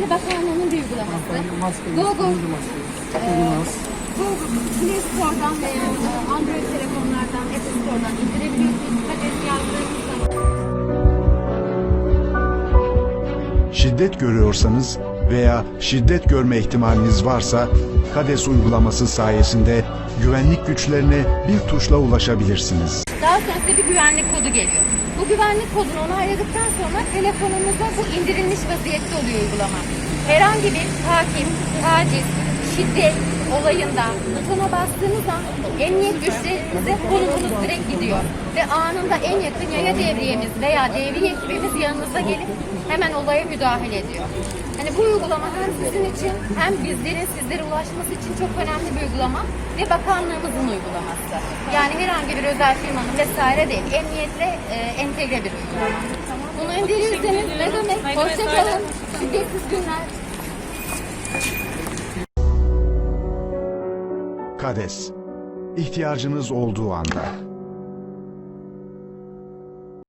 Çevre Bakanlığı'nın bir uygulaması. Google, Google Play Store'dan veya Android telefonlardan, Apple Store'dan indirebiliyorsunuz. Adres yazdığınız Şiddet görüyorsanız veya şiddet görme ihtimaliniz varsa KADES uygulaması sayesinde güvenlik güçlerine bir tuşla ulaşabilirsiniz. Daha sonra bir güvenlik kodu geliyor. Bu güvenlik kodunu onayladıktan sonra telefonunuza bu indirilmiş vaziyette oluyor uygulama. Herhangi bir takip, taciz, şiddet olayında butona bastığınız an emniyet güçlerinize konumunuz direkt gidiyor. Ve anında en yakın yaya devriyemiz veya devriye ekibimiz yanınıza gelip hemen olaya müdahale ediyor. Hani bu uygulama hem sizin için hem bizlerin sizlere ulaşması için çok önemli bir uygulama ve bakanlığımızın uygulaması. Yani herhangi bir özel firmanın vesaire değil, emniyetle e, entegre bir uygulama. Bunu indirirseniz ne demek? Hoşçakalın. Şiddetsiz günler. KADES, ihtiyacınız olduğu anda.